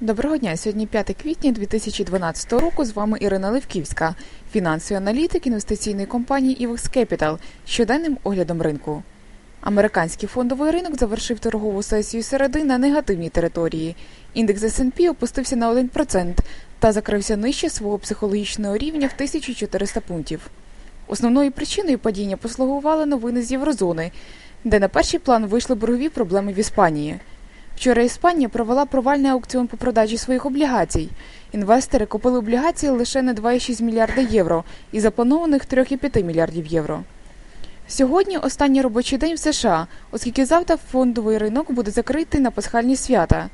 Доброго дня. Сьогодні 5 квітня 2012 року. З вами Ірина Левківська, фінансовий аналітик інвестиційної компанії IVX Capital щоденним оглядом ринку. Американський фондовий ринок завершив торгову сесію середи на негативній території. Індекс S&P опустився на 1% та закрився нижче свого психологічного рівня в 1400 пунктів. Основною причиною падіння послугували новини з Єврозони, де на перший план вийшли боргові проблеми в Іспанії. Вчора Іспанія провела провальний аукціон по продажі своїх облігацій. Інвестори купили облігації лише на 2,6 мільярда євро із запланованих 3,5 мільярдів євро. Сьогодні останній робочий день в США, оскільки завтра фондовий ринок буде закритий на пасхальні свята.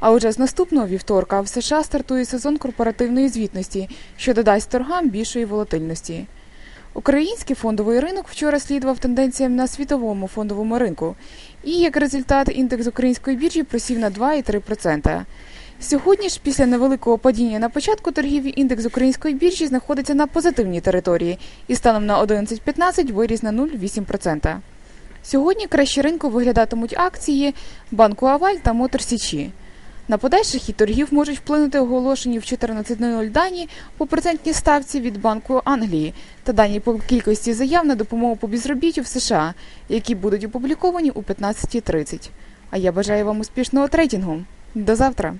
А уже з наступного вівторка в США стартує сезон корпоративної звітності, що додасть торгам більшої волатильності. Український фондовий ринок вчора слідував тенденціям на світовому фондовому ринку, і як результат індекс української біржі просів на 2,3%. Сьогодні ж, після невеликого падіння на початку торгів, індекс української біржі знаходиться на позитивній території і станом на 11.15 виріс на 0,8%. Сьогодні краще ринку виглядатимуть акції банку Аваль та Мотор Січі. На подальший хід торгів можуть вплинути оголошені в 14.00 дані по процентній ставці від Банку Англії та дані по кількості заяв на допомогу по безробіттю в США, які будуть опубліковані у 15.30. А я бажаю вам успішного трейдингу. До завтра!